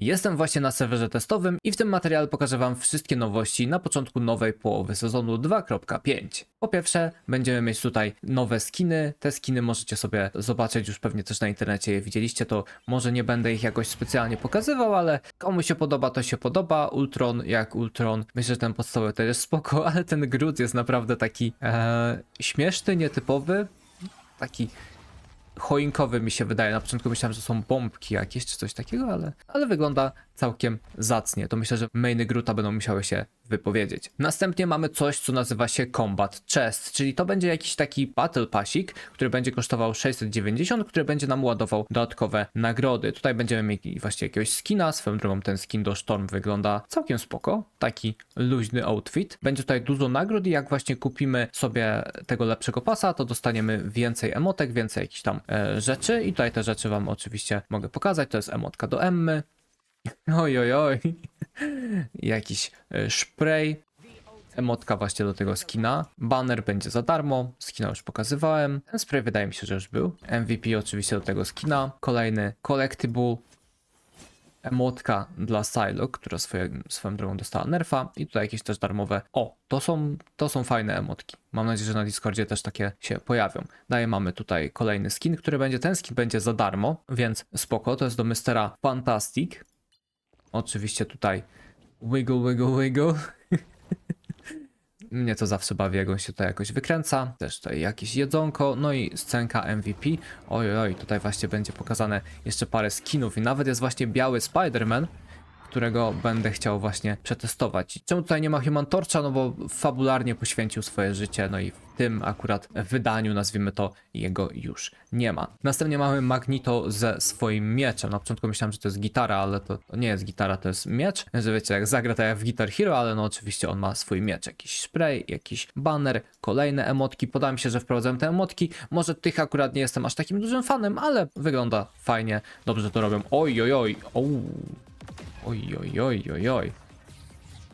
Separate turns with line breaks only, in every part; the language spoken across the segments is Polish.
Jestem właśnie na serwerze testowym i w tym materiale pokażę Wam wszystkie nowości na początku nowej połowy sezonu 2.5. Po pierwsze, będziemy mieć tutaj nowe skiny. Te skiny możecie sobie zobaczyć już pewnie też na internecie je widzieliście, to może nie będę ich jakoś specjalnie pokazywał, ale komu się podoba, to się podoba. Ultron jak Ultron. Myślę, że ten podstawowy też jest spoko, ale ten Groot jest naprawdę taki e, śmieszny, nietypowy. Taki choinkowy mi się wydaje. Na początku myślałem, że są bombki jakieś czy coś takiego, ale, ale wygląda całkiem zacnie. To myślę, że mainy Gruta będą musiały się wypowiedzieć. Następnie mamy coś, co nazywa się Combat Chest, czyli to będzie jakiś taki Battle Passik, który będzie kosztował 690, który będzie nam ładował dodatkowe nagrody. Tutaj będziemy mieli właśnie jakiegoś skina, swoją drogą ten skin do Storm wygląda całkiem spoko, taki luźny outfit. Będzie tutaj dużo nagród i jak właśnie kupimy sobie tego lepszego pasa, to dostaniemy więcej emotek, więcej jakichś tam rzeczy i tutaj te rzeczy wam oczywiście mogę pokazać. To jest emotka do Emmy. Oj, oj, oj. Jakiś e, spray. Emotka właśnie do tego skina. Banner będzie za darmo. Skina już pokazywałem. Ten spray wydaje mi się, że już był. MVP oczywiście do tego skina. Kolejny collectible. Emotka dla Psylocke, która swoje, swoją drogą dostała nerfa. I tutaj jakieś też darmowe. O, to są, to są fajne emotki. Mam nadzieję, że na Discordzie też takie się pojawią. Dalej mamy tutaj kolejny skin, który będzie, ten skin będzie za darmo, więc spoko. To jest do Mystera Fantastic. Oczywiście tutaj wiggle, wiggle, wiggle. Mnie to zawsze bawi, jak on się tutaj jakoś wykręca. Też tutaj jakieś jedzonko, no i scenka MVP. Oj, oj, tutaj właśnie będzie pokazane jeszcze parę skinów i nawet jest właśnie biały Spider-Man, którego będę chciał właśnie przetestować. Czemu tutaj nie ma Human Torcha? No bo fabularnie poświęcił swoje życie, no i w tym akurat wydaniu, nazwijmy to, jego już nie ma. Następnie mamy Magneto ze swoim mieczem. Na początku myślałem, że to jest gitara, ale to nie jest gitara, to jest miecz. Że wiecie, jak zagra to jak w Guitar Hero, ale no oczywiście on ma swój miecz. Jakiś spray, jakiś banner, kolejne emotki. Podałem mi się, że wprowadzam te emotki. Może tych akurat nie jestem aż takim dużym fanem, ale wygląda fajnie. Dobrze to robią. Oj, oj, oj. Oj, oj, oj, oj, oj.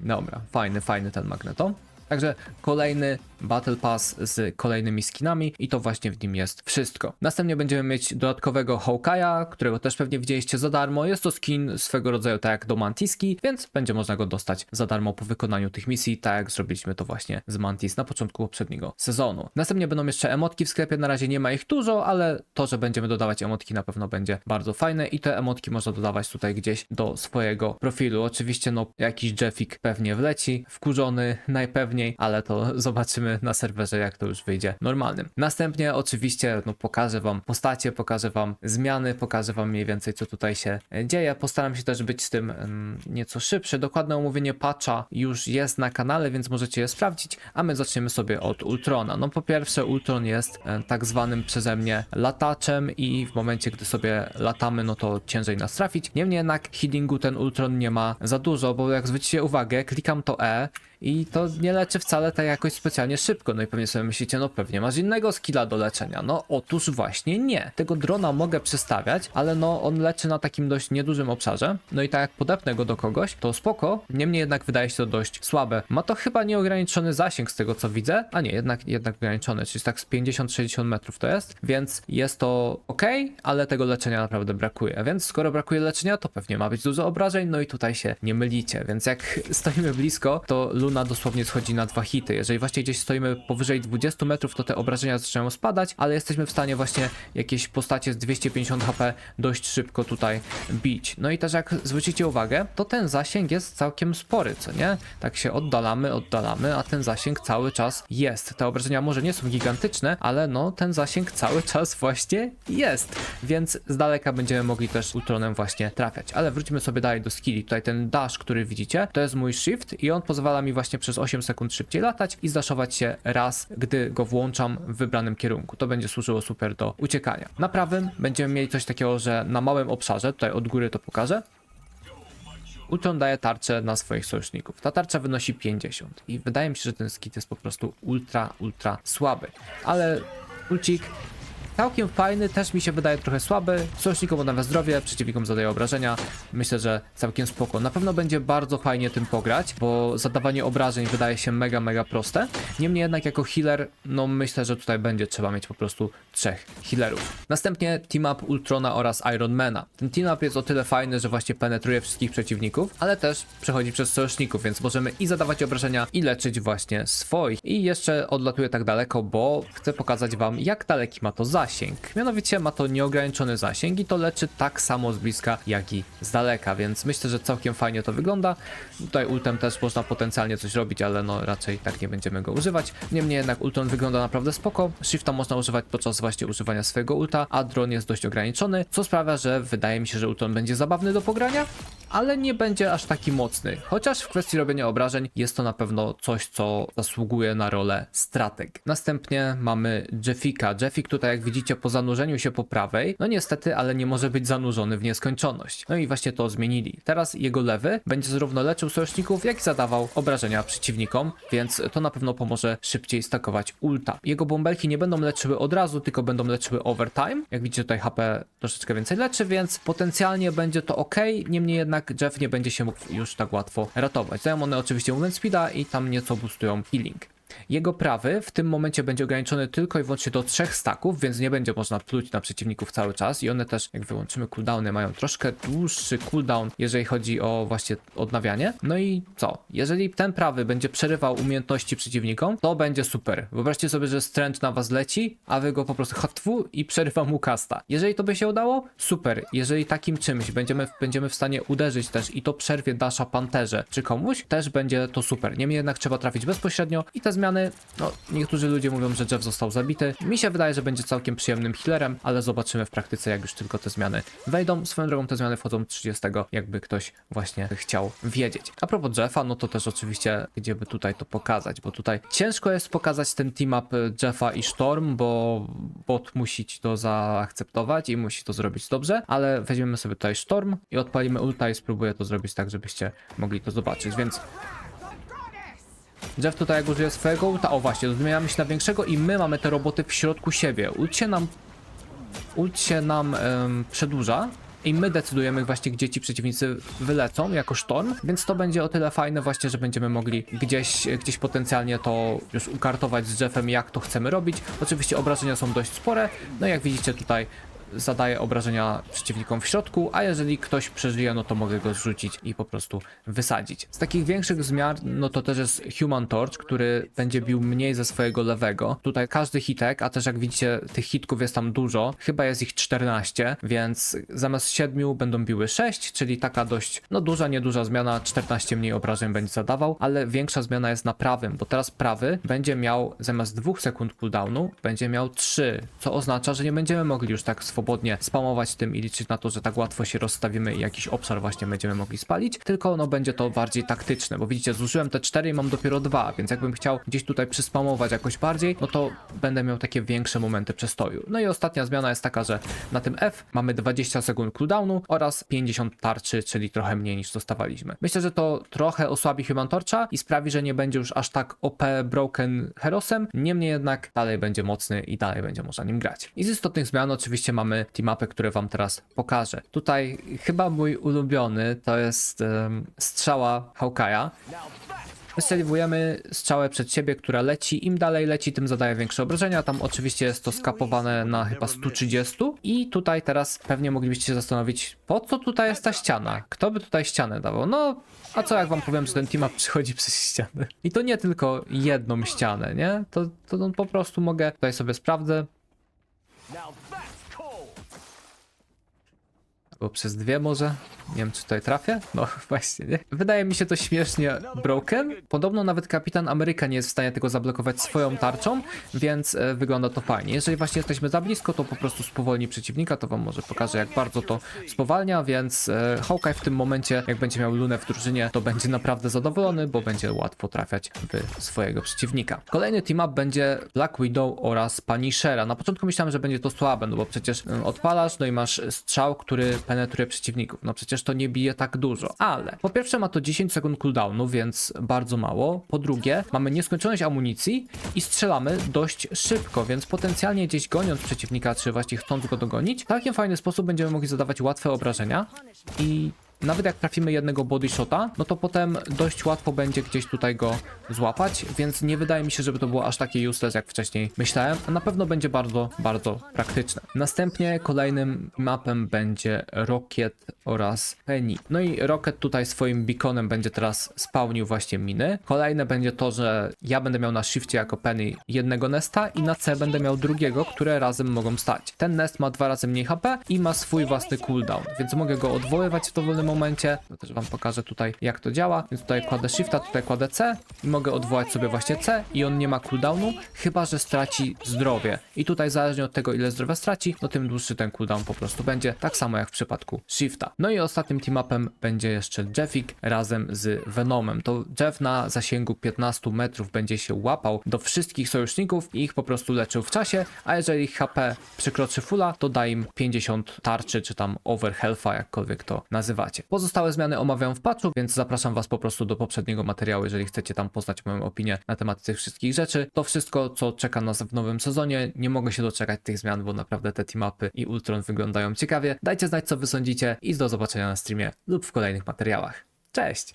Dobra, fajny, fajny ten magneto. Także kolejny Battle Pass z kolejnymi skinami i to właśnie w nim jest wszystko. Następnie będziemy mieć dodatkowego Hawkeye'a, którego też pewnie widzieliście za darmo. Jest to skin swego rodzaju tak jak do Mantiski, więc będzie można go dostać za darmo po wykonaniu tych misji, tak jak zrobiliśmy to właśnie z Mantis na początku poprzedniego sezonu. Następnie będą jeszcze emotki w sklepie, na razie nie ma ich dużo, ale to, że będziemy dodawać emotki na pewno będzie bardzo fajne i te emotki można dodawać tutaj gdzieś do swojego profilu. Oczywiście no jakiś Jeffik pewnie wleci, wkurzony najpewniej, ale to zobaczymy na serwerze, jak to już wyjdzie normalnym. Następnie oczywiście no, pokażę wam postacie, pokażę wam zmiany, pokażę wam mniej więcej co tutaj się e, dzieje. Postaram się też być z tym mm, nieco szybszy. Dokładne omówienie patcha już jest na kanale, więc możecie je sprawdzić, a my zaczniemy sobie od Ultrona. No po pierwsze Ultron jest e, tak zwanym przeze mnie lataczem i w momencie, gdy sobie latamy, no to ciężej nas trafić. Niemniej jednak healingu ten Ultron nie ma za dużo, bo jak zwrócicie uwagę, klikam to E i to nie leczy wcale tak jakoś specjalnie szybko. No i pewnie sobie myślicie, no pewnie masz innego skilla do leczenia. No otóż właśnie nie. Tego drona mogę przestawiać, ale no on leczy na takim dość niedużym obszarze. No i tak jak podepnę go do kogoś, to spoko. Niemniej jednak wydaje się to dość słabe. Ma to chyba nieograniczony zasięg z tego co widzę. A nie, jednak, jednak ograniczony, czyli tak z 50-60 metrów to jest. Więc jest to ok, ale tego leczenia naprawdę brakuje. Więc skoro brakuje leczenia, to pewnie ma być dużo obrażeń. No i tutaj się nie mylicie. Więc jak stoimy blisko, to Luna dosłownie schodzi na dwa hity. Jeżeli właśnie gdzieś stoimy powyżej 20 metrów, to te obrażenia zaczynają spadać, ale jesteśmy w stanie właśnie jakieś postacie z 250 HP dość szybko tutaj bić. No i też jak zwrócicie uwagę, to ten zasięg jest całkiem spory, co nie? Tak się oddalamy, oddalamy, a ten zasięg cały czas jest. Te obrażenia może nie są gigantyczne, ale no ten zasięg cały czas właśnie jest. Więc z daleka będziemy mogli też Ultronem właśnie trafiać. Ale wróćmy sobie dalej do skilli. Tutaj ten dash, który widzicie, to jest mój shift i on pozwala mi właśnie przez 8 sekund szybciej latać i zdaszować się raz, gdy go włączam w wybranym kierunku. To będzie służyło super do uciekania. Na prawym będziemy mieli coś takiego, że na małym obszarze, tutaj od góry to pokażę, Ultron daje tarczę na swoich sojuszników. Ta tarcza wynosi 50 i wydaje mi się, że ten skit jest po prostu ultra, ultra słaby. Ale ulcik całkiem fajny, też mi się wydaje trochę słaby. Sojusznikom odnawia zdrowie, przeciwnikom zadaje obrażenia. Myślę, że całkiem spoko. Na pewno będzie bardzo fajnie tym pograć, bo zadawanie obrażeń wydaje się mega, mega proste. Niemniej jednak jako healer, no myślę, że tutaj będzie trzeba mieć po prostu trzech healerów. Następnie team up Ultrona oraz Ironmana. Ten team up jest o tyle fajny, że właśnie penetruje wszystkich przeciwników, ale też przechodzi przez sojuszników, więc możemy i zadawać obrażenia, i leczyć właśnie swoich. I jeszcze odlatuję tak daleko, bo chcę pokazać wam, jak daleki ma to zasięg. Mianowicie ma to nieograniczony zasięg i to leczy tak samo z bliska, jak i z daleka, więc myślę, że całkiem fajnie to wygląda. Tutaj ultem też można potencjalnie coś robić, ale no raczej tak nie będziemy go używać. Niemniej jednak ulton wygląda naprawdę spoko. Shifta można używać podczas właśnie używania swojego ulta, a dron jest dość ograniczony, co sprawia, że wydaje mi się, że ulton będzie zabawny do pogrania, ale nie będzie aż taki mocny. Chociaż w kwestii robienia obrażeń jest to na pewno coś, co zasługuje na rolę strateg. Następnie mamy Jeffika. Jeffik tutaj, jak widzicie, po zanurzeniu się po prawej, no niestety, ale nie może być zanurzony w nieskończoność. No i właśnie to zmienili. Teraz jego lewy będzie zarówno leczył sojuszników, jak i zadawał obrażenia przeciwnikom, więc to na pewno pomoże szybciej stakować ulta. Jego bąbelki nie będą leczyły od razu, tylko będą leczyły overtime. Jak widzicie, tutaj HP troszeczkę więcej leczy, więc potencjalnie będzie to ok. Niemniej jednak Jeff nie będzie się mógł już tak łatwo ratować. Dają one oczywiście movement speeda i tam nieco boostują healing. Jego prawy w tym momencie będzie ograniczony tylko i wyłącznie do trzech staków, więc nie będzie można pluć na przeciwników cały czas i one też, jak wyłączymy cooldowny, mają troszkę dłuższy cooldown, jeżeli chodzi o właśnie odnawianie. No i co? Jeżeli ten prawy będzie przerywał umiejętności przeciwnikom, to będzie super. Wyobraźcie sobie, że stręcz na was leci, a wy go po prostu hatwu i przerywa mu kasta. Jeżeli to by się udało, super. Jeżeli takim czymś będziemy, będziemy w stanie uderzyć też i to przerwie dasza panterze czy komuś, też będzie to super. Niemniej jednak trzeba trafić bezpośrednio i te zmiany, no niektórzy ludzie mówią, że Jeff został zabity. Mi się wydaje, że będzie całkiem przyjemnym healerem, ale zobaczymy w praktyce, jak już tylko te zmiany wejdą. Swoją drogą te zmiany wchodzą 30, jakby ktoś właśnie chciał wiedzieć. A propos Jeffa, no to też oczywiście, gdzie by tutaj to pokazać, bo tutaj ciężko jest pokazać ten team up Jeffa i Storm, bo bot musi ci to zaakceptować i musi to zrobić dobrze, ale weźmiemy sobie tutaj Storm i odpalimy ulta i spróbuję to zrobić tak, żebyście mogli to zobaczyć, więc Jeff tutaj jak użyje swojego ulta, o właśnie, zmieniamy się na większego i my mamy te roboty w środku siebie. Ult się nam, ult się nam em, przedłuża i my decydujemy właśnie, gdzie ci przeciwnicy wylecą jako sztorm, więc to będzie o tyle fajne właśnie, że będziemy mogli gdzieś, gdzieś potencjalnie to już ukartować z Jeffem, jak to chcemy robić. Oczywiście obrażenia są dość spore, no jak widzicie tutaj zadaję obrażenia przeciwnikom w środku, a jeżeli ktoś przeżyje, no to mogę go zrzucić i po prostu wysadzić. Z takich większych zmian, no to też jest Human Torch, który będzie bił mniej ze swojego lewego. Tutaj każdy hitek, a też jak widzicie, tych hitków jest tam dużo, chyba jest ich 14, więc zamiast 7 będą biły 6, czyli taka dość, no duża, nieduża zmiana, 14 mniej obrażeń będzie zadawał, ale większa zmiana jest na prawym, bo teraz prawy będzie miał zamiast 2 sekund cooldownu, będzie miał 3, co oznacza, że nie będziemy mogli już tak swobodnie spamować tym i liczyć na to, że tak łatwo się rozstawimy i jakiś obszar właśnie będziemy mogli spalić, tylko no będzie to bardziej taktyczne, bo widzicie, zużyłem te 4 i mam dopiero 2, więc jakbym chciał gdzieś tutaj przyspamować jakoś bardziej, no to będę miał takie większe momenty przestoju. No i ostatnia zmiana jest taka, że na tym F mamy 20 sekund cooldownu oraz 50 tarczy, czyli trochę mniej niż dostawaliśmy. Myślę, że to trochę osłabi Human Torcha i sprawi, że nie będzie już aż tak OP Broken Herosem, niemniej jednak dalej będzie mocny i dalej będzie można nim grać. I z istotnych zmian oczywiście mamy team-upy, które wam teraz pokażę. Tutaj chyba mój ulubiony to jest em, strzała Hawkeye'a. Wystrzeliwujemy strzałę przed siebie, która leci. Im dalej leci, tym zadaje większe obrażenia. Tam oczywiście jest to skapowane na chyba 130. I tutaj teraz pewnie moglibyście się zastanowić, po co tutaj jest ta ściana? Kto by tutaj ścianę dawał? No, a co jak wam powiem, że ten team up przychodzi przez ścianę? I to nie tylko jedną ścianę, nie? To, to po prostu mogę, tutaj sobie sprawdzę, Albo przez dwie może? Nie wiem, czy tutaj trafię? No właśnie, nie? Wydaje mi się to śmiesznie broken. Podobno nawet Kapitan Ameryka nie jest w stanie tego zablokować swoją tarczą, więc e, wygląda to fajnie. Jeżeli właśnie jesteśmy za blisko, to po prostu spowolni przeciwnika, to wam może pokażę, jak bardzo to spowalnia, więc e, Hawkeye w tym momencie, jak będzie miał Lunę w drużynie, to będzie naprawdę zadowolony, bo będzie łatwo trafiać w swojego przeciwnika. Kolejny team up będzie Black Widow oraz Punishera. Na początku myślałem, że będzie to słabe, no bo przecież e, odpalasz, no i masz strzał, który penetruje przeciwników. No przecież to nie bije tak dużo. Ale po pierwsze ma to 10 sekund cooldownu, więc bardzo mało. Po drugie, mamy nieskończoność amunicji i strzelamy dość szybko, więc potencjalnie gdzieś goniąc przeciwnika, czy właśnie chcąc go dogonić, w takim fajny sposób będziemy mogli zadawać łatwe obrażenia i nawet jak trafimy jednego body shota, no to potem dość łatwo będzie gdzieś tutaj go złapać, więc nie wydaje mi się, żeby to było aż takie useless jak wcześniej myślałem, a na pewno będzie bardzo, bardzo praktyczne. Następnie kolejnym mapem będzie Rocket oraz Penny. No i Rocket tutaj swoim beaconem będzie teraz spełnił właśnie miny. Kolejne będzie to, że ja będę miał na shifcie jako Penny jednego nesta i na C będę miał drugiego, które razem mogą stać. Ten nest ma dwa razy mniej HP i ma swój własny cooldown, więc mogę go odwoływać w dowolnym momencie. To też wam pokażę tutaj jak to działa. Więc tutaj kładę shifta, tutaj kładę C i mogę odwołać sobie właśnie C i on nie ma cooldownu, chyba że straci zdrowie. I tutaj zależnie od tego ile zdrowia straci, no tym dłuższy ten cooldown po prostu będzie, tak samo jak w przypadku shifta. No i ostatnim teamupem będzie jeszcze Jeffik razem z Venomem. To Jeff na zasięgu 15 metrów będzie się łapał do wszystkich sojuszników i ich po prostu leczył w czasie, a jeżeli HP przekroczy fulla, to da im 50 tarczy, czy tam over health'a, jakkolwiek to nazywacie. Pozostałe zmiany omawiam w patchu, więc zapraszam was po prostu do poprzedniego materiału, jeżeli chcecie tam poznać moją opinię na temat tych wszystkich rzeczy. To wszystko, co czeka nas w nowym sezonie. Nie mogę się doczekać tych zmian, bo naprawdę te teamupy i Ultron wyglądają ciekawie. Dajcie znać, co wy sądzicie i do zobaczenia na streamie lub w kolejnych materiałach. Cześć!